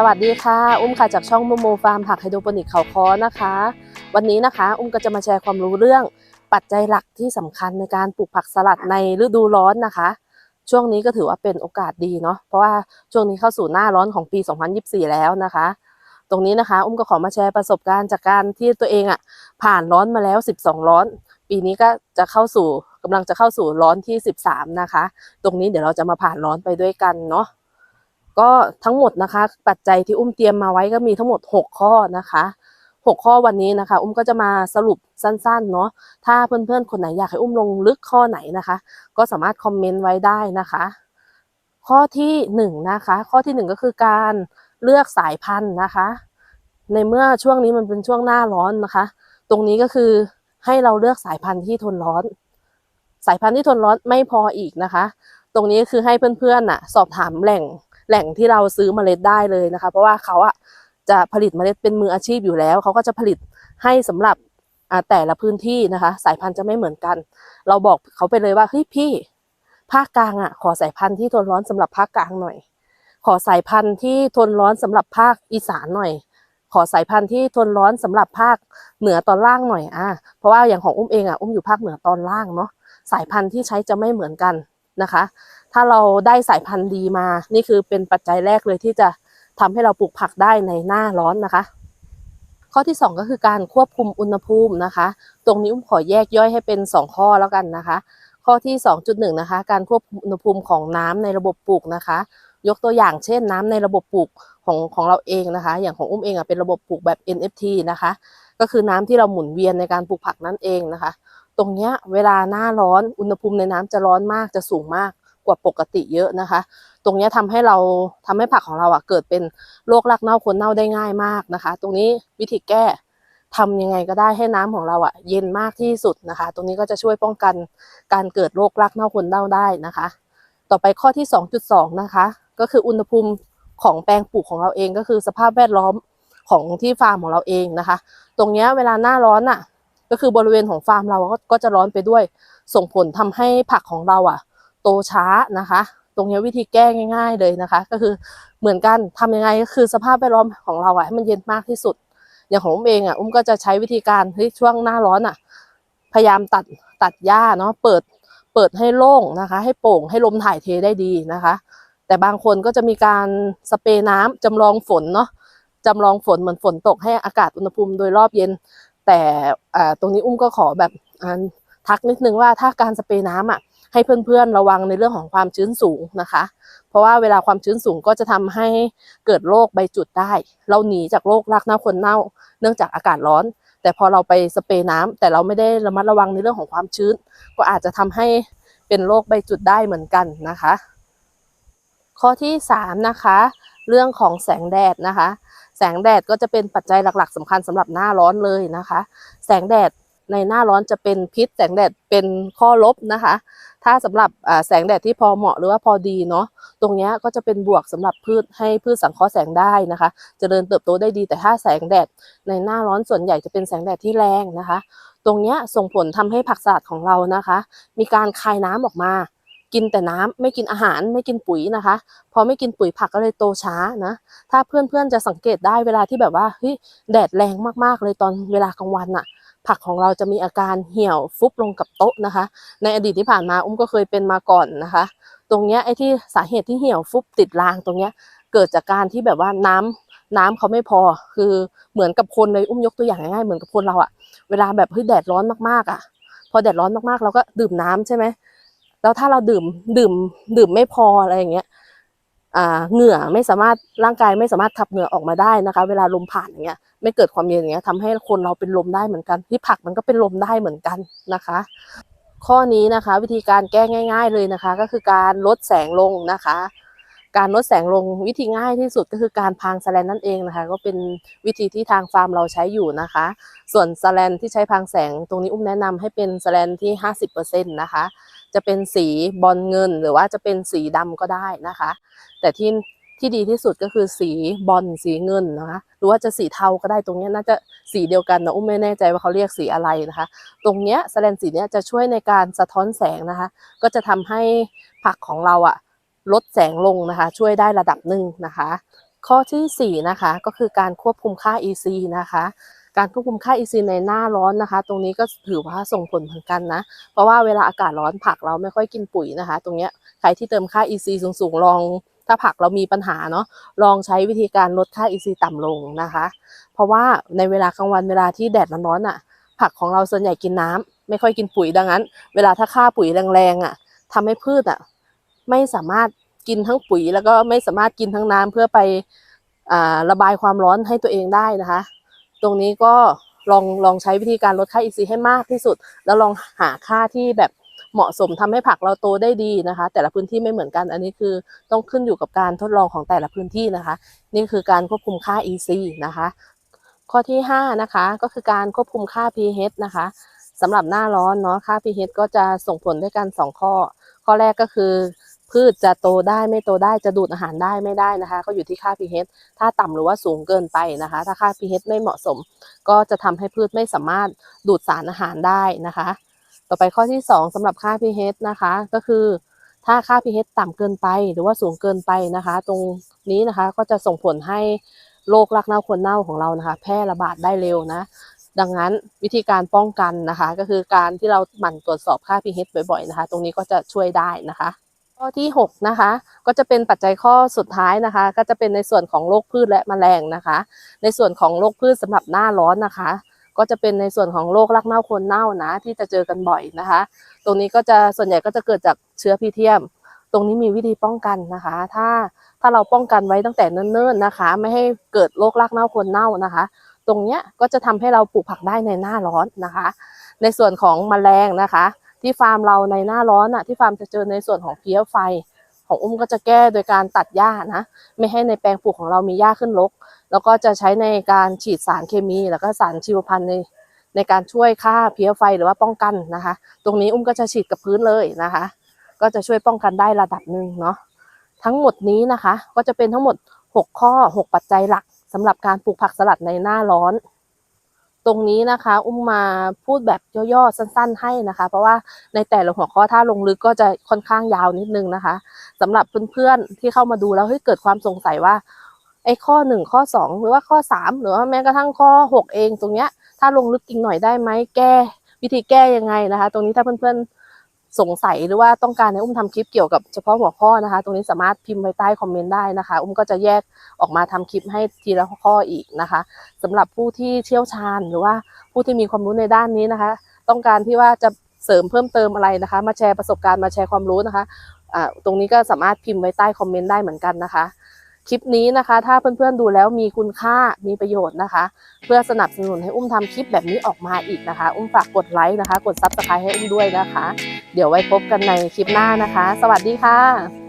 สวัสดีค่ะ อุ้มค่ะจากช่องโมโมฟาร์มผักไฮโดรโปนิกเขาคอนะคะ วันนี้นะคะ อุ้มก็จะมาแชร์ความรู้เรื่องปัจจัยหลักที่สำคัญในการปลูกผักสลัดในฤดูร้อนนะคะ ช่วงนี้ก็ถือว่าเป็นโอกาสดีเนาะ เพราะว่าช่วงนี้เข้าสู่หน้าร้อนของปี 2024 แล้วนะคะ ตรงนี้นะคะ อุ้มก็ขอมาแชร์ประสบการณ์จากการที่ตัวเองอะ่ะผ่านร้อนมาแล้ว 12 ร้อน ปีนี้ก็จะเข้าสู่กำลังจะเข้าสู่ร้อนที่ 13 นะคะ ตรงนี้เดี๋ยวเราจะมาผ่านร้อนไปด้วยกันเนาะ ก็ทั้งหมดนะคะ ปัจจัยที่อุ้มเตรียมมาไว้ก็มีทั้งหมด 6 ข้อนะคะ 6 ข้อวันนี้นะคะ อุ้มก็จะมาสรุปสั้นๆเนาะถ้าเพื่อนๆคนไหนอยากให้อุ้มลงลึกข้อไหนนะคะ ก็สามารถคอมเมนต์ไว้ได้นะคะ ข้อที่หนึ่งนะคะ ข้อที่หนึ่งก็คือการเลือกสายพันธุ์นะคะ ในเมื่อช่วงนี้มันเป็นช่วงหน้าร้อนนะคะ ตรงนี้ก็คือให้เราเลือกสายพันธุ์ที่ทนร้อน สายพันธุ์ที่ทนร้อนไม่พออีกนะคะ ตรงนี้คือให้เพื่อนๆน่ะ สอบถามแหล่ง แหล่งที่เราซื้อเมล็ดได้เลยนะคะ เพราะว่าเขาอะจะผลิตเมล็ดเป็นมืออาชีพอยู่แล้ว เขาก็จะผลิตให้สำหรับแต่ละพื้นที่นะคะ สายพันธุ์จะไม่เหมือนกัน เราบอกเขาไปเลยว่าเฮ้ยพี่ภาคกลางอะขอสายพันธุ์ที่ทนร้อนสำหรับภาคกลางหน่อย ขอสายพันธุ์ที่ทนร้อนสำหรับภาคอีสานหน่อย ขอสายพันธุ์ที่ทนร้อนสำหรับภาคเหนือตอนล่างหน่อยอะเพราะว่าอย่างของอุ้มเองอะอุ้มอยู่ภาคเหนือตอนล่างเนาะสายพันธุ์ที่ใช้จะไม่เหมือนกันนะคะ ถ้าเราได้สายพันธุ์ดีมา นี่คือเป็นปัจจัยแรกเลยที่จะทำให้เราปลูกผักได้ในหน้าร้อนนะคะ ข้อที่ 2 ก็คือการควบคุมอุณหภูมินะคะ ตรงนี้อุ้มขอแยกย่อยให้เป็น 2 ข้อแล้วกันนะคะ ข้อที่ 2.1 นะคะ การควบคุมอุณหภูมิของน้ำในระบบปลูกนะคะ ยกตัวอย่างเช่น น้ำในระบบปลูกของของเราเองนะคะ อย่างของอุ้มเองอะเป็นระบบปลูกแบบ NFT นะคะ ก็คือน้ำที่เราหมุนเวียนในการปลูกผักนั่นเองนะคะ ตรงเนี้ยเวลาหน้าร้อนอุณหภูมิในน้ำจะร้อนมากจะสูงมาก กว่าปกติเยอะนะคะ ตรงนี้ยทำให้เราทำให้ผักของเราอะเกิดเป็นโรครากเน่าคนเน่าได้ง่ายมากนะคะ ตรงนี้วิธีแก้ทำยังไงก็ได้ให้น้ำของเราอะเย็นมากที่สุดนะคะ ตรงนี้ก็จะช่วยป้องกันการเกิดโรครากเน่าคนเน่าได้นะคะ ต่อไปข้อที่ 2.2 นะคะ ก็คืออุณหภูมิของแปลงปลูกของเราเองก็คือสภาพแวดล้อมของที่ฟาร์มของเราเองนะคะ ตรงนี้เวลาหน้าร้อนอะ ก็คือบริเวณของฟาร์มเราก็จะร้อนไปด้วย ส่งผลทำให้ผักของเราอะ โตช้านะคะ ตรงนี้วิธีแก้ง่าย ๆเลยนะคะ ก็คือเหมือนกันทำยังไงก็คือสภาพแวดล้อมของเราอะให้มันเย็นมากที่สุด อย่างของอุ้มเองอะอุ้มก็จะใช้วิธีการเฮ้ยช่วงหน้าร้อนอะพยายามตัดตัดหญ้าเนาะเปิดเปิดให้โล่งนะคะ ให้โป่งให้ลมถ่ายเทได้ดีนะคะ แต่บางคนก็จะมีการสเปรย์น้ำจำลองฝนเนาะจำลองฝนเหมือนฝนตกให้อากาศอุณหภูมิโดยรอบเย็น แต่ตรงนี้อุ้มก็ขอแบบทักนิดนึงว่าถ้าการสเปรย์น้ำอะ ให้เพื่อนๆระวังในเรื่องของความชื้นสูงนะคะ เพราะว่าเวลาความชื้นสูงก็จะทำให้เกิดโรคใบจุดได้ เราหนีจากโรครากเน่าคนเน่า เนื่องจากอากาศร้อน แต่พอเราไปสเปรย์น้ำแต่เราไม่ได้ระมัดระวังในเรื่องของความชื้น ก็อาจจะทำให้เป็นโรคใบจุดได้เหมือนกันนะคะ ข้อที่3นะคะเรื่องของแสงแดดนะคะ แสงแดดก็จะเป็นปัจจัยหลัก ๆสำคัญสำหรับหน้าร้อนเลยนะคะ แสงแดด ในหน้าร้อนจะเป็นพิษแสงแดดเป็นข้อลบนะคะ ถ้าสำหรับแสงแดดที่พอเหมาะหรือว่าพอดีเนาะตรงนี้ก็จะเป็นบวกสำหรับพืชให้พืชสังเคราะห์แสงได้นะคะจเจริญเติบโตได้ดีแต่ถ้าแสงแดดในหน้าร้อนส่วนใหญ่จะเป็นแสงแดดที่แรงนะคะ ตรงนี้ส่งผลทำให้ผักสลัดของเรานะคะ มีการคายน้ำออกมา กินแต่น้ำไม่กินอาหารไม่กินปุ๋ยนะคะ พอไม่กินปุ๋ยผักก็เลยโตช้านะถ้าเพื่อนๆจะสังเกตได้เวลาที่แบบว่าเฮ้ยแดดแรงมากๆเลยตอนเวลากลางวันน่ะ ผักของเราจะมีอาการเหี่ยวฟุบลงกับโต๊ะนะคะ ในอดีตที่ผ่านมาอุ้มก็เคยเป็นมาก่อนนะคะ ตรงเนี้ยไอ้ที่สาเหตุที่เหี่ยวฟุบติดรางตรงเนี้ยเกิดจากการที่แบบว่าน้ำน้ำเขาไม่พอ คือเหมือนกับคนเลยอุ้มยกตัวอย่างง่ายๆเหมือนกับคนเราอะเวลาแบบเฮ้ยแดดร้อนมากๆอะพอแดดร้อนมากๆ เราก็ดื่มน้ำใช่ไหมแล้วถ้าเราดื่มดื่มดื่มไม่พออะไรอย่างเงี้ย เหงื่อไม่สามารถร่างกายไม่สามารถขับเหงื่อออกมาได้นะคะ เวลาลมผ่านอย่างเงี้ยไม่เกิดความเย็นอย่างเงี้ยทำให้คนเราเป็นลมได้เหมือนกันที่ผักมันก็เป็นลมได้เหมือนกันนะคะ ข้อนี้นะคะ วิธีการแก้ง่าย ๆเลยนะคะ ก็คือการลดแสงลงนะคะ การลดแสงลงวิธีง่ายที่สุดก็คือการพางแสแลนนั่นเองนะคะ ก็เป็นวิธีที่ทางฟาร์มเราใช้อยู่นะคะ ส่วนแสแลนที่ใช้พางแสงตรงนี้อุ้มแนะนำให้เป็นแสแลนที่ 50%นะคะ จะเป็นสีบอลเงินหรือว่าจะเป็นสีดำก็ได้นะคะ แต่ที่ที่ดีที่สุดก็คือสีบอลสีเงินนะคะหรือว่าจะสีเทาก็ได้ตรงนี้น่าจะสีเดียวกันนะอุ้มไม่แน่ใจว่าเขาเรียกสีอะไรนะคะ ตรงเนี้ยแสแลนสีเนี้ยจะช่วยในการสะท้อนแสงนะคะ ก็จะทำให้ผักของเราอะลดแสงลงนะคะ ช่วยได้ระดับหนึ่งนะคะ ข้อที่4นะคะก็คือการควบคุมค่า EC นะคะ การควบคุมค่า EC ในหน้าร้อนนะคะ ตรงนี้ก็ถือว่าส่งผลเหมือนกันนะ เพราะว่าเวลาอากาศร้อนผักเราไม่ค่อยกินปุ๋ยนะคะ ตรงเนี้ยใครที่เติมค่า EC สูงๆลอง ถ้าผักเรามีปัญหาเนาะลองใช้วิธีการลดค่า EC ต่ำลงนะคะ เพราะว่าในเวลากลางวันเวลาที่แดดร้อนๆอะ ผักของเราส่วนใหญ่กินน้ำไม่ค่อยกินปุ๋ยดังนั้น เวลาถ้าค่าปุ๋ยแรงๆอะทำให้พืชอะไม่สามารถกินทั้งปุ๋ย แล้วก็ไม่สามารถกินทั้งน้ำเพื่อไปอระบายความร้อนให้ตัวเองได้นะคะ ตรงนี้ก็ลองลองใช้วิธีการลดค่า EC ให้มากที่สุด แล้วลองหาค่าที่แบบเหมาะสมทำให้ผักเราโตได้ดีนะคะ แต่ละพื้นที่ไม่เหมือนกันอันนี้คือต้องขึ้นอยู่กับการทดลองของแต่ละพื้นที่นะคะ นี่คือการควบคุมค่า EC นะคะ ข้อที่ 5 นะคะ ก็คือการควบคุมค่า pH นะคะสำหรับหน้าร้อนเนาะค่า pH ก็จะส่งผลด้วยกัน 2 ข้อ ข้อแรกก็คือ พืชจะโตได้ไม่โตได้จะดูดอาหารได้ไม่ได้นะคะ ก็อยู่ที่ค่า pH ถ้าต่ำหรือว่าสูงเกินไปนะคะ ถ้าค่า pH ไม่เหมาะสม ก็จะทำให้พืชไม่สามารถดูดสารอาหารได้นะคะ ต่อไปข้อที่ 2สำหรับค่า pH นะคะก็คือถ้าค่า pH ต่ำเกินไปหรือว่าสูงเกินไปนะคะ ตรงนี้นะคะก็จะส่งผลให้โรครักเน่าคนเน่าของเรานะคะ แพร่ระบาดได้เร็วนะ ดังนั้นวิธีการป้องกันนะคะ ก็คือการที่เราหมั่นตรวจสอบค่า pH บ่อยๆนะคะ ตรงนี้ก็จะช่วยได้นะคะ ข้อที่6นะคะก็จะเป็นปัจจัยข้อสุดท้ายนะคะ ก็จะเป็นในส่วนของโรคพืชและแมลงนะคะ ในส่วนของโรคพืชสำหรับหน้าร้อนนะคะ ก็จะเป็นในส่วนของโรครักเน่าคนเน่านะที่จะเจอกันบ่อยนะคะ ตรงนี้ก็จะส่วนใหญ่ก็จะเกิดจากเชื้อพีเทียม ตรงนี้มีวิธีป้องกันนะคะ ถ้าถ้าเราป้องกันไว้ตั้งแต่เนิ่นๆนะคะ ไม่ให้เกิดโรครากเน่าคนเน่านะคะ ตรงเนี้ยก็จะทำให้เราปลูกผักได้ในหน้าร้อนนะคะ ในส่วนของแมลงนะคะ ที่ฟาร์มเราในหน้าร้อนอะที่ฟาร์มจะเจอในส่วนของเพลี้ยไฟ ของอุ้มก็จะแก้โดยการตัดหญ้านะ ไม่ให้ในแปลงปลูกของเรามีหญ้าขึ้นรกแล้วก็จะใช้ในการฉีดสารเคมีแล้วก็สารชีวพันธุ์ในในการช่วยฆ่าเพลี้ยไฟหรือว่าป้องกันนะคะ ตรงนี้อุ้มก็จะฉีดกับพื้นเลยนะคะ ก็จะช่วยป้องกันได้ระดับหนึ่งเนาะทั้งหมดนี้นะคะ ก็จะเป็นทั้งหมด 6 ข้อ 6 ปัจจัยหลักสำหรับการปลูกผักสลัดในหน้าร้อน ตรงนี้นะคะ อุ้มมาพูดแบบย่อๆสั้น ๆ ให้นะคะ เพราะว่าในแต่ละหัวข้อถ้าลงลึกก็จะค่อนข้างยาวนิดนึงนะคะสำหรับเพื่อนๆที่เข้ามาดูแล้วเฮ้ยเกิดความสงสัยว่าไอ้ข้อหนึ่งข้อสองหรือว่าข้อสามหรือว่าแม้กระทั่งข้อหกเองตรงเนี้ย ถ้าลงลึกจริงหน่อยได้ไหมแก้วิธีแก้ยังไงนะคะ ตรงนี้ถ้าเพื่อนๆ สงสัยหรือว่าต้องการให้อุ้มทำคลิปเกี่ยวกับเฉพาะหัวข้อนะคะ ตรงนี้สามารถพิมพ์ไว้ใต้คอมเมนต์ได้นะคะ อุ้มก็จะแยกออกมาทำคลิปให้ทีละข้ออีกนะคะสำหรับผู้ที่เชี่ยวชาญหรือว่าผู้ที่มีความรู้ในด้านนี้นะคะ ต้องการที่ว่าจะเสริมเพิ่มเติมอะไรนะคะ มาแชร์ประสบการณ์มาแชร์ความรู้นะคะอ่าตรงนี้ก็สามารถพิมพ์ไว้ใต้คอมเมนต์ได้เหมือนกันนะคะ คลิปนี้นะคะ ถ้าเพื่อนๆดูแล้วมีคุณค่ามีประโยชน์นะคะ เพื่อสนับสนุนให้อุ้มทำคลิปแบบนี้ออกมาอีกนะคะ อุ้มฝากกดไลค์นะคะ กดซับสไครต์ให้อุ้มด้วยนะคะ เดี๋ยวไว้พบกันในคลิปหน้านะคะ สวัสดีค่ะ